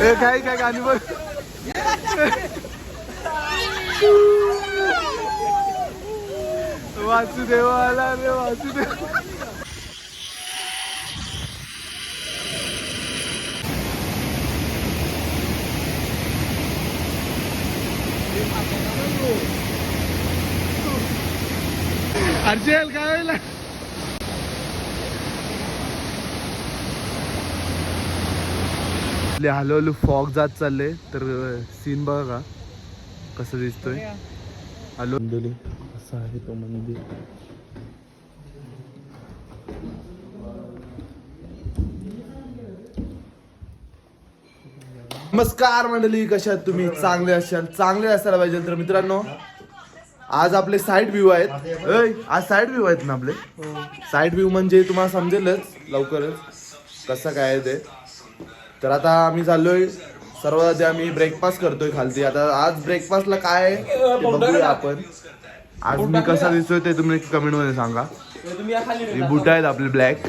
ए काय काय गाणी बघ. वासुदेव आला रे वासुदेव. अर्जेल काय व्हायला? आपले हळूहळू फॉग जात चालले तर सीन बघा का कसं दिसतोय. हॅलो. असं आहे तो मंदिर. नमस्कार मंडळी कशा आहात तुम्ही? चांगले असाल चांगले असायला पाहिजे तर मित्रांनो आज आपले साईड व्ह्यू आहेत. आज साईड व्ह्यू आहेत ना आपले? साईड व्ह्यू म्हणजे तुम्हाला समजेलच लवकरच कसं काय आहे ते. तर आता आम्ही चाललोय. सर्व आधी आम्ही ब्रेकफास्ट करतोय खालती. आता आज ब्रेकफास्टला काय आहे ते बघूया आपण. आज मी कसा दिसतोय ते तुम्ही कमेंटमध्ये सांगा. ही बुट आहेत आपले ब्लॅक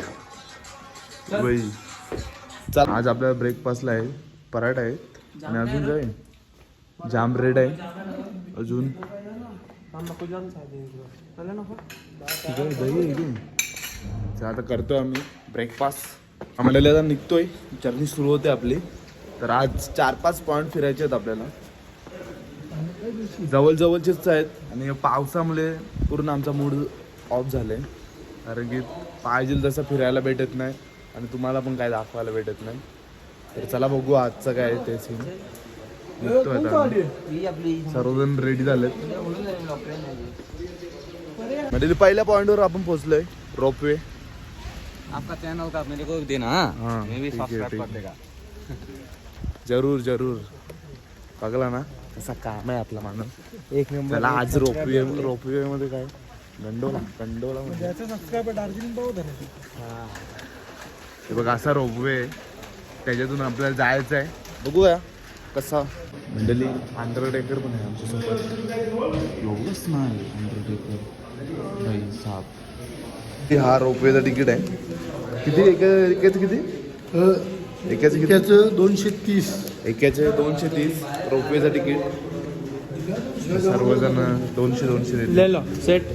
चल. आज आपल्या ब्रेकफास्टला आहे. पराठा आहेत आणि अजून जाईल जाम ब्रेड आहे. अजून. आहे, आहे. तर आता करतोय आम्ही ब्रेकफास्ट आम्हाला आता निघतोय. जर्नी सुरू होते आपली. तर आज चार पाच पॉईंट फिरायचे आहेत आपल्याला. जवळजवळचेच आहेत. आणि पावसामुळे पूर्ण आमचा मूड ऑफ झालाय. कारण की पाहिजे तसं फिरायला भेटत नाही. आणि तुम्हाला पण काय दाखवायला भेटत नाही. तर चला बघू आजचं काय आहे ते सीन निघतो आता सर्वजण रेडी झालेत. म्हणजे पहिल्या पॉईंटवर आपण पोहोचलोय. रोपवे आपका चैनल का मेरे को देना हाँ, मैं भी है, सब्सक्राइब कर है। देगा। जरूर जरूर। बघला ना? तसा काम आहे आपला माणूस। एक नंबर त्याला आज रोपवे रोपवे मध्ये काय? गंडोला गंडोला मध्ये. हा. हे बघ असा रोपवे आहे. त्याच्यातून आपल्याला जायचं आहे बघूया कसा. मंडळी अंडरटेकर पण आहे आमच्यासोबत एवढंच नाही अंडरटेकर भाई साप. हा रोपवेचा तिकीट आहे? किती एका एकाचं किती? एकाचं किती? त्याचं दोनशे तीस. एकाचे दोनशे तीस रोपवेचं तिकीट. सर्वजण दोनशे दोनशे देते सेट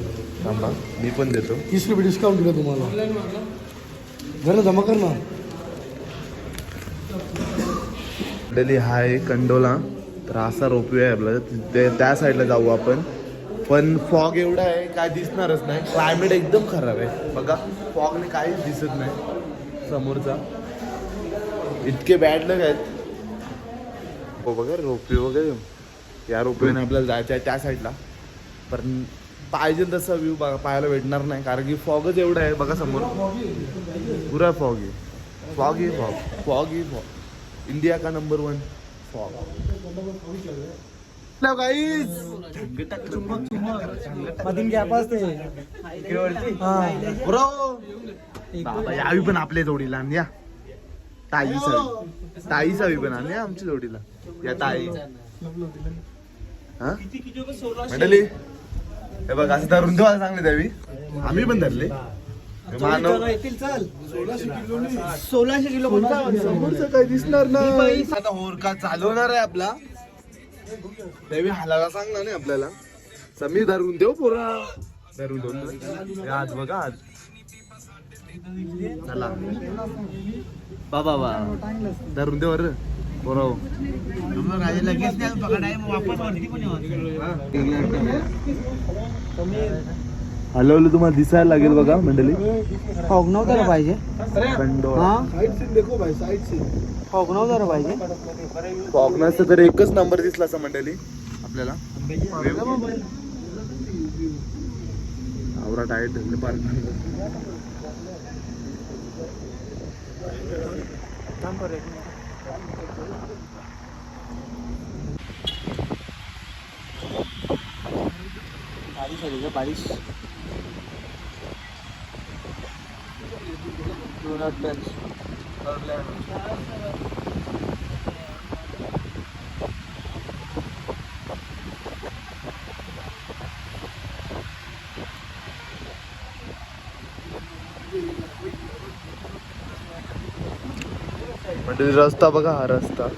थांबा मी पण देतो. तीस रुपये डिस्काउंट दिलं तुम्हाला. घर जमा कर ना. दिल्ली हा आहे कंडोला. तर असा रोपवे आहे आपला. ते त्या साईडला जाऊ आपण. पण फॉग एवढा आहे काय दिसणारच नाही. क्लायमेट एकदम खराब आहे. बघा फॉगने काहीच दिसत नाही समोरचा. इतके बॅड लग आहेत. हो बघा रोपवे वगैरे. या रोपवेने आपल्याला जायचं आहे त्या साईडला पण पाहिजे तसा व्ह्यू बघा पाहायला भेटणार नाही कारण की फॉगच एवढा आहे बघा समोर. पुरा फॉग आहे. फॉग ही फॉग फॉग ही फॉग इंडिया का नंबर वन फॉग यावी पण आपल्या जोडीला आणि या. ताई सावी ताई सावी पण आणि या आमच्या जोडीला. या ताई. हा? हे बघ असं धरून ठेवायला सांगले द्यावी आम्ही पण धरले. मानव. सोळाशे किलो समोरचं काय दिसणार ना आता होरका चालवणार आहे आपला. देवी हालायला सांगणार नाही आपल्याला. समीर धरून देऊ पोरा. धरून देऊ हे आज बघा आज. चला. बाबा बा धरून दे वर पोरा हलवलं तुम्हाला दिसायला लागेल बघा मंडळी. पाहिजे? कंडोळा साईड सीन देखो भाई. साईड सीन फॉग नव्हतं पाहिजे फॉगनाचं तर एकच नंबर दिसला असं मंडळी. आपल्याला. आवरा टाईट धरले पार्क बारिश है बारिश. म्हणजे रस्ता बघा हा रस्ता.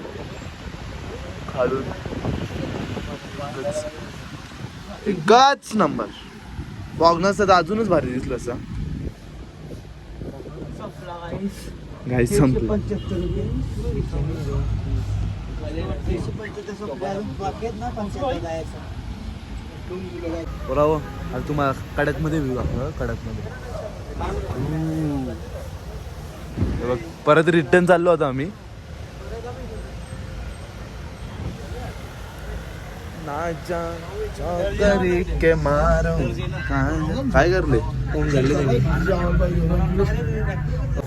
खालून. एकच नंबर. बॉगनस तर अजूनच भारी दिसलं असं. गाई संपलं. पंच्याहत्तर रुपये बरोबर तुम्हाला कडकमध्ये व्ह्यू दाखवा कडकमध्ये परत रिटर्न चाललो होतो आम्ही. के मारो काय करले?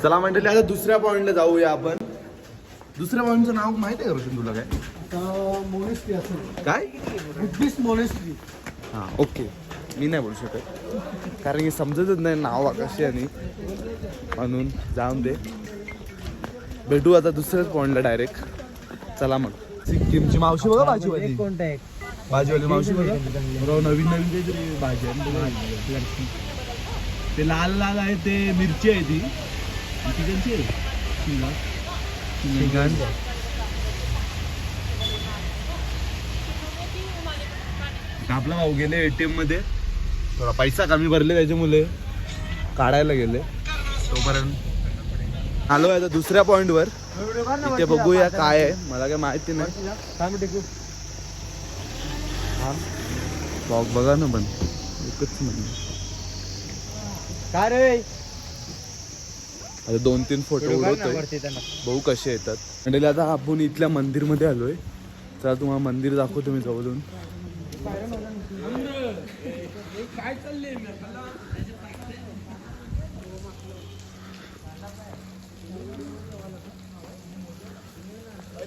चला मंडळी आता दुसऱ्या पॉइंटला जाऊया आपण. दुसऱ्या पॉइंटचं नाव माहिती आहे का रोशन तुला काय? आता मोनेस्ट्री असेल. काय? बुद्धिस्ट मोनेस्ट्री हां ओके मी नाही बोलू शकत. कारण की समजतच नाही नाव कशी आणि म्हणून. जाऊन दे. भेटू आता दुसऱ्याच पॉईंटला डायरेक्ट चला मग. सिक्कीमची मावशी बघा भाजीवाली कोणता आहे? भाजीवाली मावशी बघा. बरोबर नवीन नवीन काहीतरी भाजी आहे. ना बघा. ते लाल लाल आहे ते मिरची आहे ती. आहे? शिंगा. आपला भाऊ गेले एटीएममध्ये. थोडा पैसा कमी भरले त्याच्यामुळे. काढायला गेले. तोपर्यंत आलो आहे आता दुसऱ्या पॉइंट वर. तिथे बघूया काय आहे. मला काय माहिती नाही. बॉग बघा ना पण. एकच म्हणजे काय रे? आता दोन तीन फोटो उडवतोय. बघू कसे येतात. म्हणजे आता आपण इथल्या मंदिरमध्ये आलोय. चला तुम्हाला मंदिर दाखवतो मी जवळून.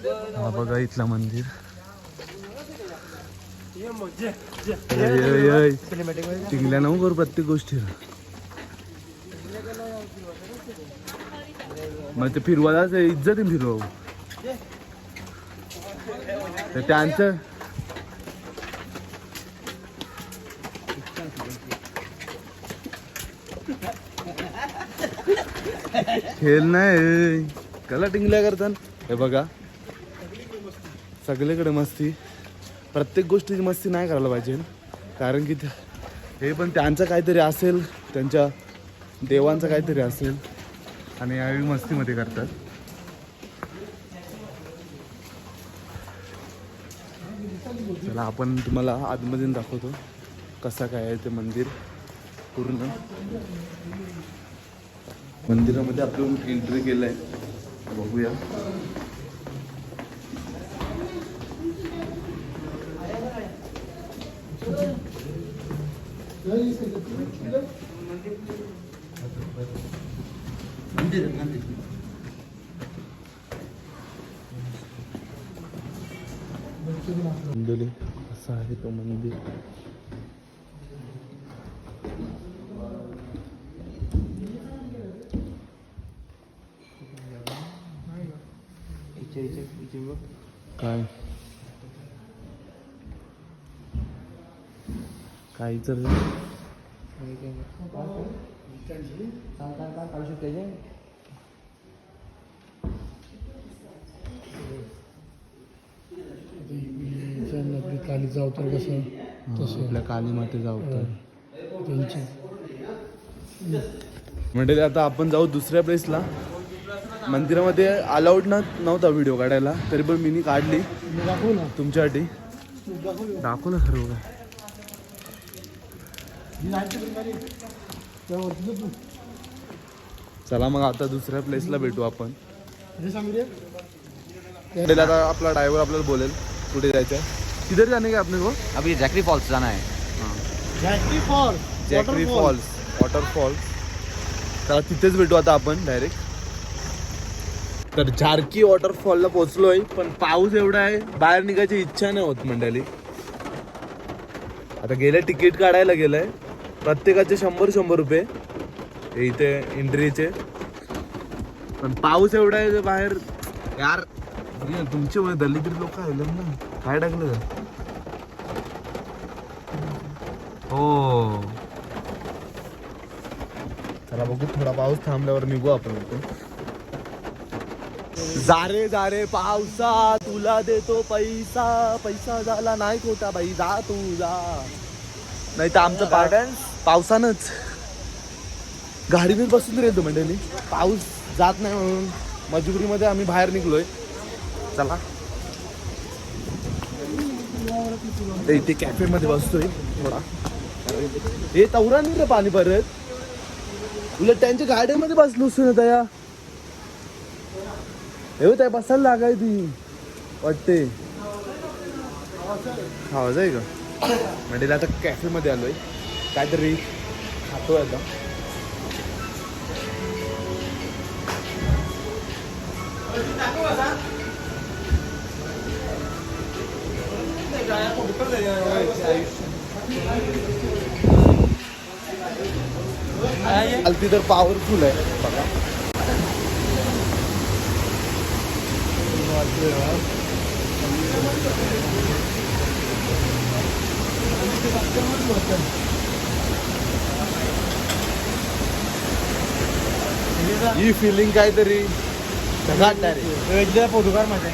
हा बघा इथलं मंदिर. टिंगल्या नको करू प्रत्येक गोष्टीला. मग ते फिरवायलाच इज्जत फिरवा तर त्यांचं खेळ नाही कला टिंगल्या करतात हे बघा. सगळीकडे मस्ती. प्रत्येक गोष्टीची मस्ती नाही करायला पाहिजे. कारण की ते- हे पण त्यांचं काहीतरी असेल त्यांच्या देवांचं काहीतरी असेल. आणि यावेळी मस्तीमध्ये करतात. चला आपण तुम्हाला आतमधून दाखवतो कसा काय आहे ते मंदिर पूर्ण. मंदिरामध्ये आपण एंट्री आहे बघूया. मंदिर असा आहे तो मंदिर. काय? काय तर काली जावतर कसं आपल्या काली माते जाऊ तर त्यांची. म्हणजे आता आपण जाऊ दुसऱ्या प्लेसला मंदिरामध्ये अलाउड ना नव्हता व्हिडिओ काढायला तरी पण मी काढली. दाखवू ना. तुमच्यासाठी. दाखवू ना. सर्व. काय चला मग आता दुसऱ्या प्लेसला भेटू आपण. हे आता आपला ड्रायव्हर आपल्याला बोलेल कुठे जायचं आहे किधर जाणे का आपने को? अभी जैकरी फॉल्स जाना है। Jaki fall Jakri falls waterfalls तर तिथेच भेटू आता आपण डायरेक्ट तर झारकी वॉटरफॉलला पोहोचलोय पण पाऊस एवढा आहे बाहेर निघायची इच्छा नाही होत मंडळी. आता गेले तिकीट काढायला गेलंय प्रत्येकाचे शंभर शंभर रुपये हे इथे एंट्रीचे पण पाऊस एवढा आहे जे बाहेर यार हे तुमचे मध्ये दलित लोक आले ना. काय टाकलं? हो. चला बघू थोडा पाऊस थांबल्यावर निघू आपण इथून. जा रे जा रे पावसा तुला देतो पैसा. पैसा झाला नाही खोटा बाई जा तू जा. नाही तर आमचं पाटण पावसानंच. गाडीवर बसून रेल्वे मंडळी. पाऊस जात नाही म्हणून मजबुरीमध्ये आम्ही बाहेर निघलोय. चला. ते इथे कॅफे मध्ये बसतोय थोडा. हे तवरा नाही रे पाणी परत उलट त्यांच्या गाड्यामध्ये बसलोस ना दया हे त्या बसायला लागाय ती. वाटते आवाज आहे का? म्हणजे आता कॅफे मध्ये आलोय. काहीतरी खातोय आता. ती तर पॉवरफुल आहे बघा ही फिलिंग काहीतरी ढगात रे एकदा फोटोकार माझ्या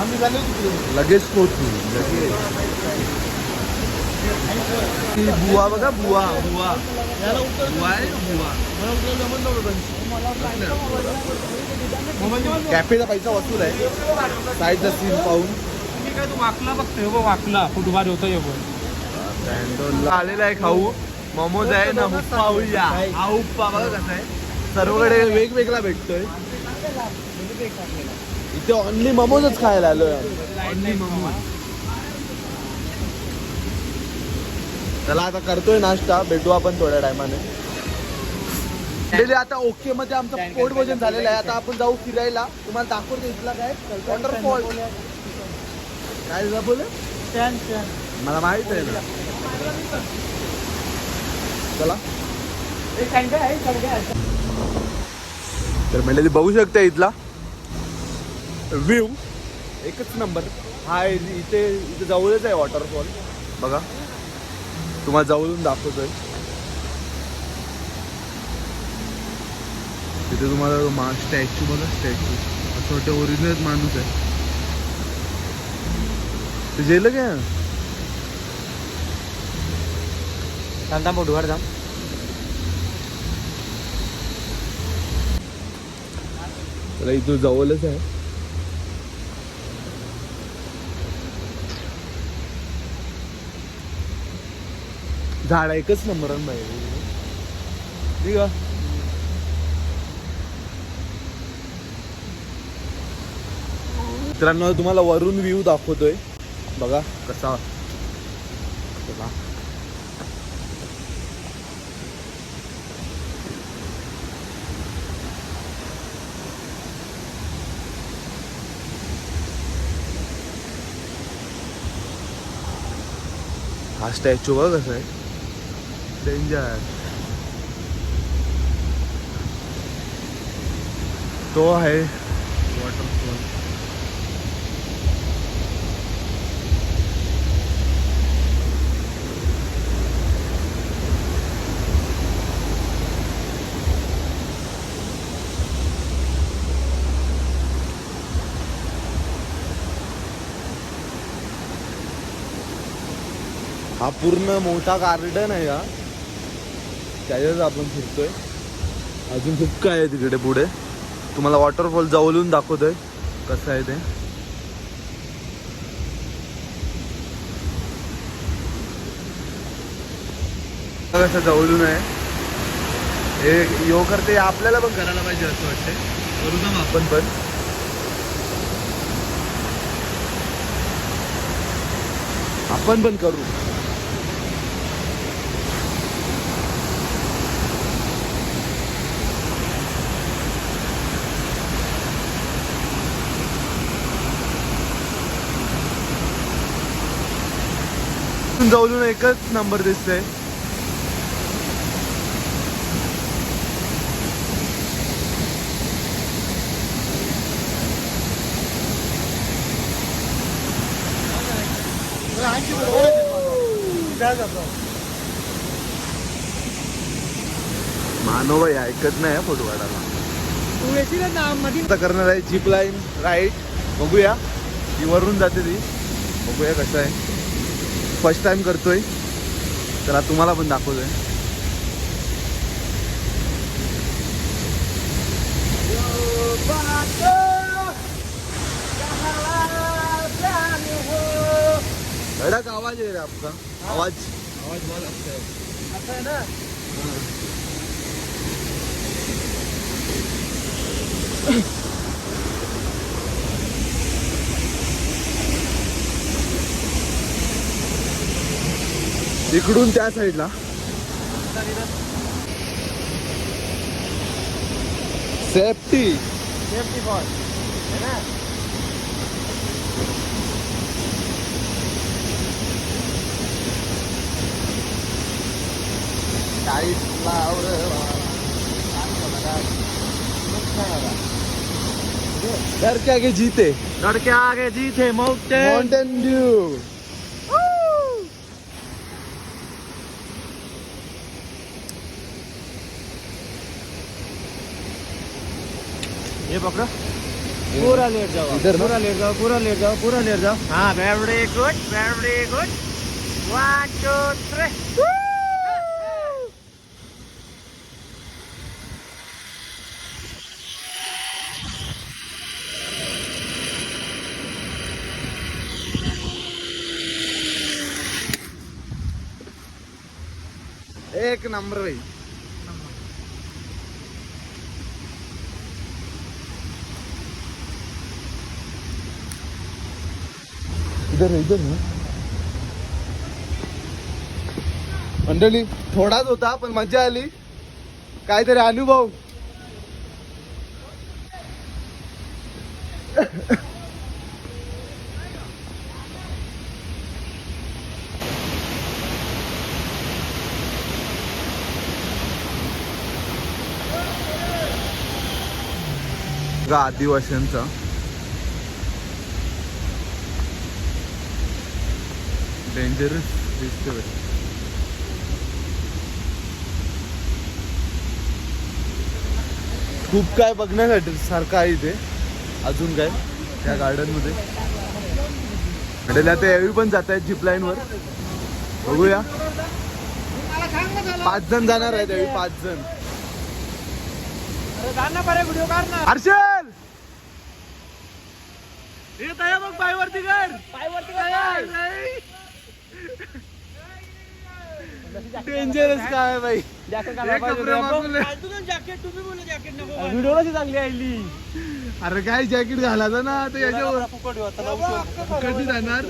आम्ही झालो तिकडे लगेच पोचू लगेच ती बुवा बघा बुवा बुवा. बुवा आहे बुवा? कॅफेचा पैसा वसूल आहे. साईडला सीन पाहून. मी काय तू वाकला बघतोय बघ वाकला. फोटोकार होतो बघ आलेला आहे खाऊ. मोमोज आहे ना हुप्पा हा हुप्पा बघा कसा आहे. सर्वकडे वेगवेगळा भेटतोय. इथे ऑनली मोमोजच खायला आलोय ऑनली मोमोज चला आता करतोय नाश्ता. भेटू आपण थोड्या टायमाने. आता ओके मध्ये आमचं पोट भोजन झालेलं आहे. आता आपण जाऊ फिरायला. तुम्हाला दाखवतो इथला काय? वॉटरफॉल काय झालं बोल? मला माहीत आहे ना. चला. तर म्हणजे ते बघू शकता इथला व्ह्यू एकच नंबर हा इथे इथे जवळच आहे वॉटरफॉल बघा. तुम्हाला जवळून दाखवतोय. तिथे तुम्हाला मा स्टॅच्यू बघा स्टॅच्यू. असं वाटतं ओरिजिनल माणूस आहे. ते जेलं काय सांगता जा त्याला इथून जवळच आहे. झाड एकच नंबर ठीक आहे. मित्रांनो तुम्हाला वरून व्ह्यू दाखवतोय. बघा कसा. बघा. हा स्टॅच्यू बघा कसं आहे. डेंजर तो आहे. वॉटरफॉल हा पूर्ण मोठा गार्डन आहे हा. त्याच्यात आपण फिरतोय. अजून खूप काय आहे तिकडे पुढे. तुम्हाला वॉटरफॉल जवळून दाखवतोय. कसं आहे ते. कसं जवळून आहे. हे यो करते आपल्याला पण करायला पाहिजे असं वाटतंय. करू ना मग आपण पण? आपण पण करू. जवळून एकच नंबर दिसतोय. मानव ऐकत नाही फोटो काढायला. करणार आहे जीप लाईन राईट बघूया. ती वरून जाते ती. बघूया कसं आहे. फर्स्ट टाइम करतोय. तर तुम्हाला पण दाखवतोय. धडक आवाज आहे रे आपका आवाज. आवाज बहुत अच्छा है इकडून त्या साईडला. सेफ्टी सेफ्टी फॉर है ना? डर के आगे जीते। लड़के आगे जी थे माउंटेन माउंटेन ड्यू ये पकड़ो. पूरा लेट जाओ इधर ना? पूरा लेट जाओ पूरा लेट जाओ पूरा लेट जाओ हाँ very good very good one two three एक नंबर भाई. इधर है, इधर है. मंडळी थोडाच होता पण मजा आली. काहीतरी अनुभव. आदिवासींचा डेंजरस दिसतोय खूप काय बघण्यासाठी सारखं आहे इथे. अजून काय? त्या गार्डनमध्ये म्हणजे आता यावेळी पण जात आहेत झिप लाईन वर. बघूया. पाच जण जाणार आहेत यावेळी पाच जण. हर्षल! येत आहे मग पायवरती कर पायवरती डेंजरस काय भाई जॅकेट कपडे मागवले. जॅकेट तुम्ही बोला जॅकेट नको. व्हिडिओ कशी चांगली आली अरे काय जॅकेट घालायचं ना? ते याच्यावर. कधी जाणार?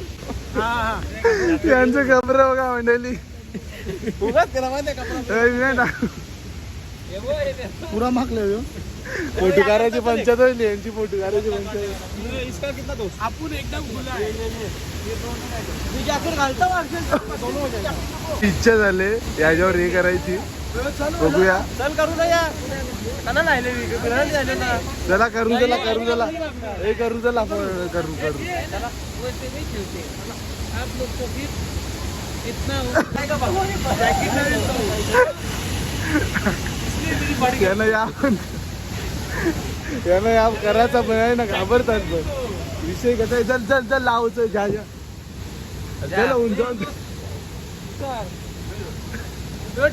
हा हा. यांचं कपडे बघा मंडळी. उगाच त्याला माहिती. पुरा मागले फोटो काढायची पंचायत होईल यांची फोटो काढायची पंचायत इसका कितना दोस्त? आपण एकदम हो इच्छा झाले याच्यावर हे करायची. बघूया. चल करू चला करू चला करू चला. हे करू चला आपण करू करू. आप लोग को फिर इतना यानं या यानं या करायचा पण आहे ना घाबरतात पण. विषय कसा आहे? चल चल चल लावचं चल जाऊन.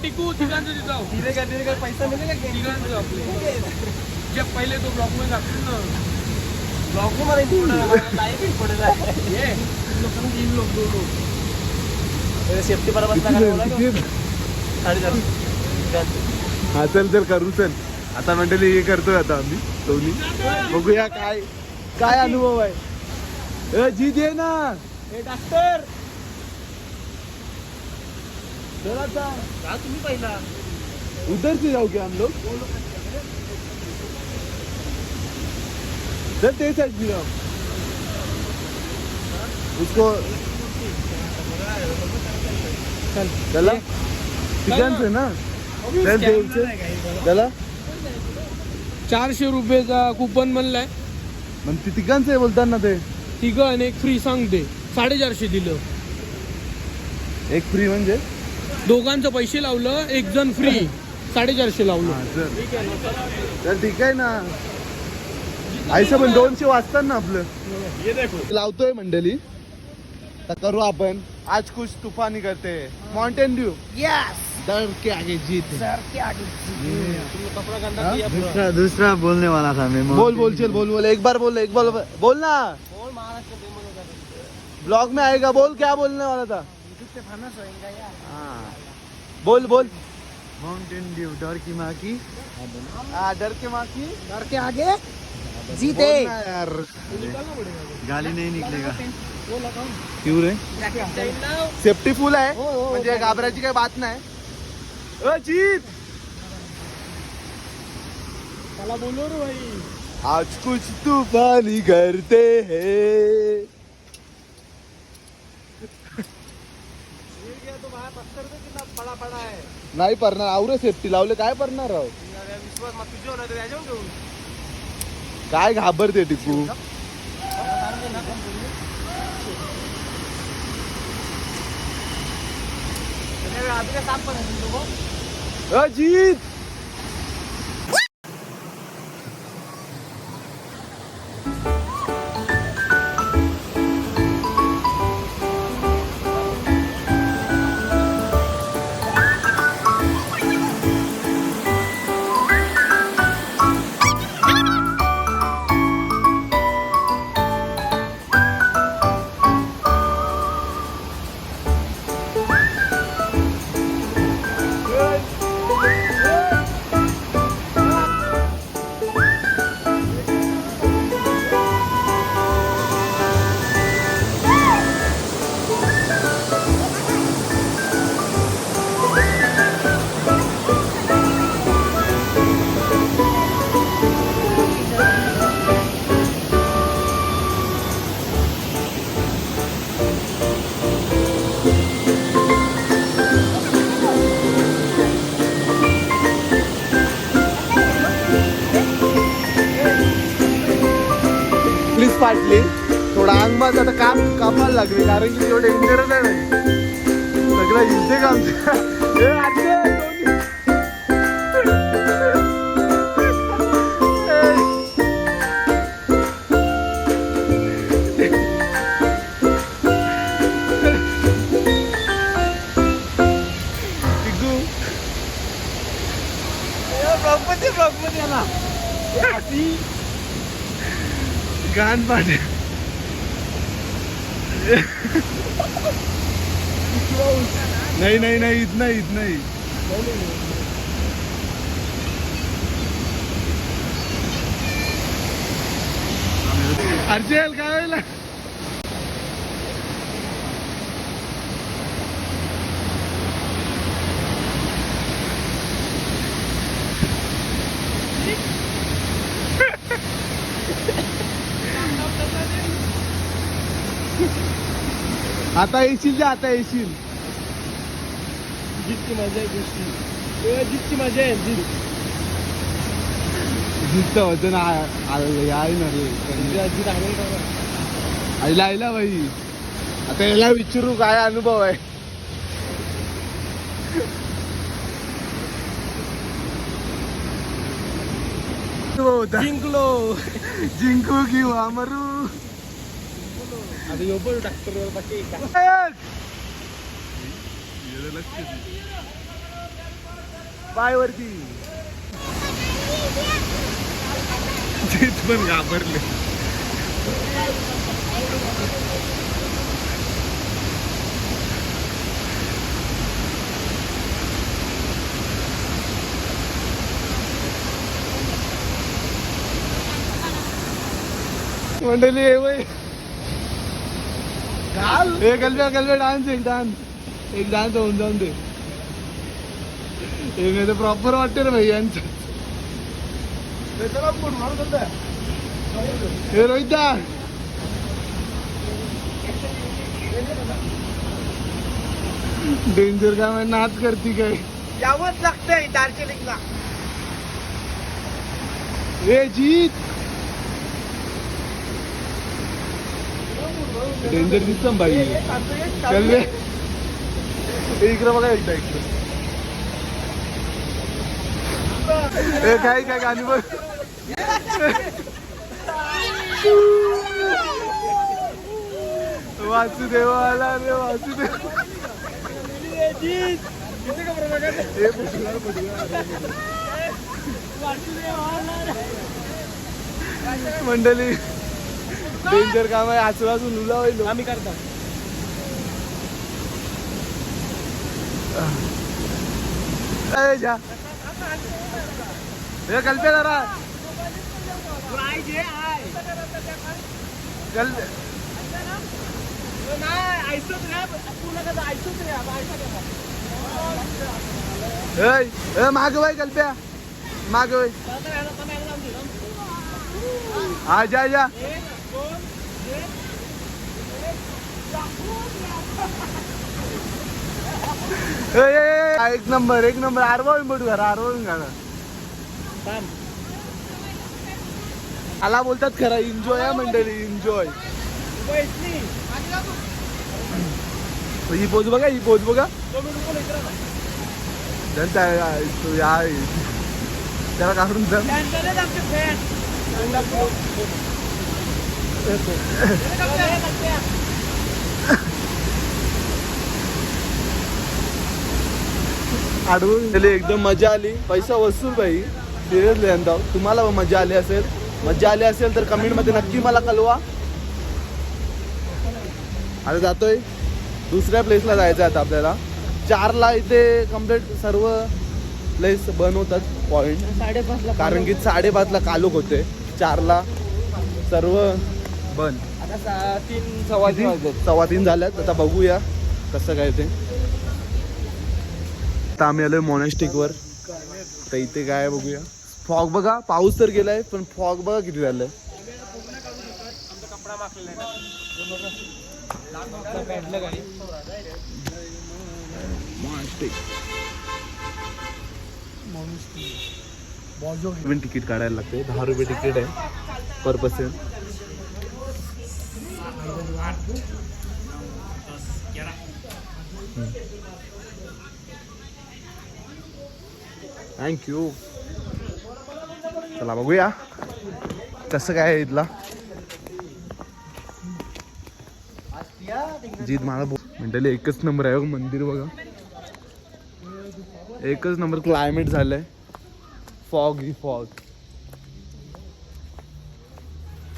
टिकू तिघांचं तिथं तिथे काय तिथे काय पैसा मिळेल का तिघांचं आपले जे पहिले तो ब्लॉकमध्ये ना. ब्लॉकमध्ये तीन लोक दोन लोक सेफ्टी बरोबर हा चल चल करू चल. आता मंडळी हे करतोय आता आम्ही दोन्ही. बघूया काय काय अनुभव आहे. ए, जी दे ना. हे डॉक्टर चला आता. जा तुम्ही पहिला. उधर से जाओ क्या हम लोग चल ते साइड भी जाओ उसको चल. चला. ठिकाणच ना. चल द्यायचं चला. चारशे रुपयेचा कुपन म्हणलाय. मग ती आहे बोलताना ते तिघं आणि एक फ्री सांगते. साडेचारशे दिलं. एक फ्री म्हणजे? दोघांचं पैसे लावलं एक जण फ्री साडेचारशे लावलो. तर ठीक आहे ना. आयचं पण दोनशे वाजतात ना आपलं. लावतोय मंडळी. तर करू आपण. आज कुछ तुफानी करते. माउंटेन ड्यू डर के आगे जीत है. दूसरा दूसरा बोलने वाला था मैं बोल बोल चल बोल बोल एक बार बोल एक बार बोल। ना ब्लॉग में आएगा बोल क्या बोलने वाला था? हाँ। बोल बोल। माउंटेन ड्यू डर की माँ की। हाँ डर के माँ की। डर के आगे जीते। यार। गाली नहीं निकलेगा। क्यों रे? सेफ्टी फुल आहे म्हणजे घाबरायची काही बात नाही त्याला बोलू रे भाई. आज कुछ तूफानी करते हैं। नाही पडणार आवरे सेफ्टी लावले काय पडणार राव काय घाबरते टिकू अजित Adianta! कापायला लागले कारण की एवढं डेंजरच आहे सगळं हिलते काम ए, आज्जे, दोन्ही. टिकू. गान पाठ नाही नाही नाही इथं नाही इथं नाही. अर्जेल काय व्हायला? आता येशील जे आता येशील. जितकी मजा आहे गोष्टी. जितकी मजा आहे जीत जिथं होतं ना आ- आ- आहे ना रे. जीत आनंद आईला आईला बाई. आता याला विचारू काय अनुभव आहे. तो होता. जिंकलो. जिंकू किंवा मरू आता यो पण डॉक्टर बाकी काय पाय वरती जित पण घाबरले मंडळी वय हे गलब्या गलब्या डान्स एक डान्स एक डान्स होऊन जाऊन दे. हे तर प्रॉपर वाटते रे भाई यांचं. हे रोहिता डेंजर काय माहिती नाच करती काय? यावंच लागतंय दार्जिलिंगला. ए जीत. डेंजर दिसतं बाई चल इकडं बघा एकदा इकडं ए, काय काय गाणी बघ. वासुदेवाला रे वासुदेव. मंडळी. डेंजर काम आहे आसपासून लुला होईल आम्ही करतो. कल्पे जरा. कल माग वय कल्प्या. माग वय. हा जा जा ए, ए, ए, एक नंबर एक नंबर. आरवळून बडू घरा आरवळून घरा आला बोलतात खरा एन्जॉय आहे मंडळी एन्जॉय ही पोच बघा ही पोच बघा. चल त्या- तो या त्याला काढून जा आडवून गेले एकदम मजा आली. पैसा वसूल भाई. सिरियसली यंदा तुम्हाला मजा आली असेल. मजा आली असेल तर कमेंटमध्ये नक्की मला कळवा. आता जातोय. दुसऱ्या प्लेसला जायचं आता आपल्याला. चारला इथे कंप्लीट सर्व प्लेस बनवतात पॉइंट साडेपाचला कारण की साडेपाचला कालोख होते. चारला सर्व बन आता सा- तीन सव्वा तीन. सव्वा तीन झाल्यात. आता बघूया कसं काय ते. आता आम्ही आलोय मोनॅस्टिक वर. तर इथे काय बघूया. फॉग बघा, पाऊस तर गेलाय, पण फॉग बघा किती झालंय. पण तिकीट काढायला लागते दहा रुपये तिकीट आहे पर पर्सन थँक्यू चला बघूया. कसं काय आहे इथला? जीत मला म्हणताले एकच नंबर आहे हो, मंदिर बघा. एकच नंबर क्लायमेट झालंय. फॉग ही फॉग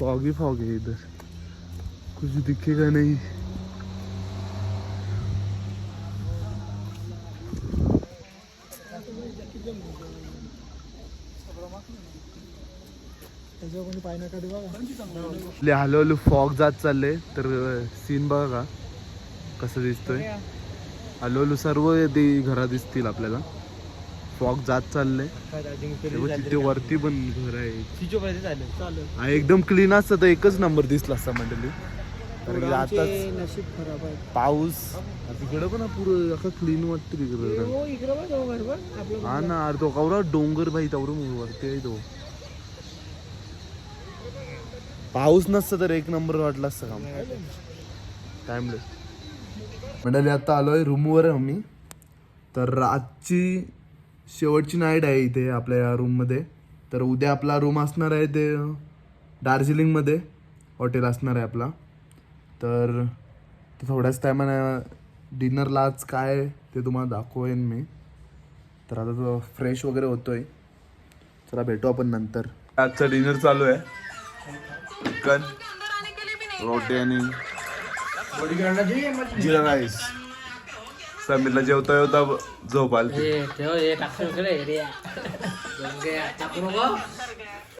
फॉग ही फॉग आहे इधर कुछ दिखेगा नाही? आपले हळू हळू फॉग जात चालले तर सीन बघा का कसं दिसतोय. हळू हळू सर्व ते घरा दिसतील आपल्याला. फॉग जात बघ तिथे वरती पण घर आहे. चालेल. हा, एकदम क्लीन असतं तर एकच नंबर दिसला असता मंडळी. कारण आताच नशीब खराब आहे. पाऊस. तिकडं पण पुरं असं क्लीन वाटतं तिकडं. हो हो ना अरे तो कवरा डोंगर भाई तेवढं वरती आहे तो. पाऊस नसतं तर एक नंबर वाटला असतं काम. टाइम मंडळी आता आलोय रूमवर आहे आम्ही. तर आजची शेवटची नाईट आहे इथे आपल्या या रूममध्ये तर उद्या आपला रूम असणार आहे ते दार्जिलिंगमध्ये हॉटेल असणार आहे आपला. तर थोड्याच टायमानं डिनरला आज काय ते तुम्हाला दाखवेन मी. तर आता तो फ्रेश वगैरे होतोय. चला भेटू आपण नंतर. आजचा डिनर चालू आहे. चिकन रोटी आणि जिरा राईस. समीरला जेवता जेवता झोप आली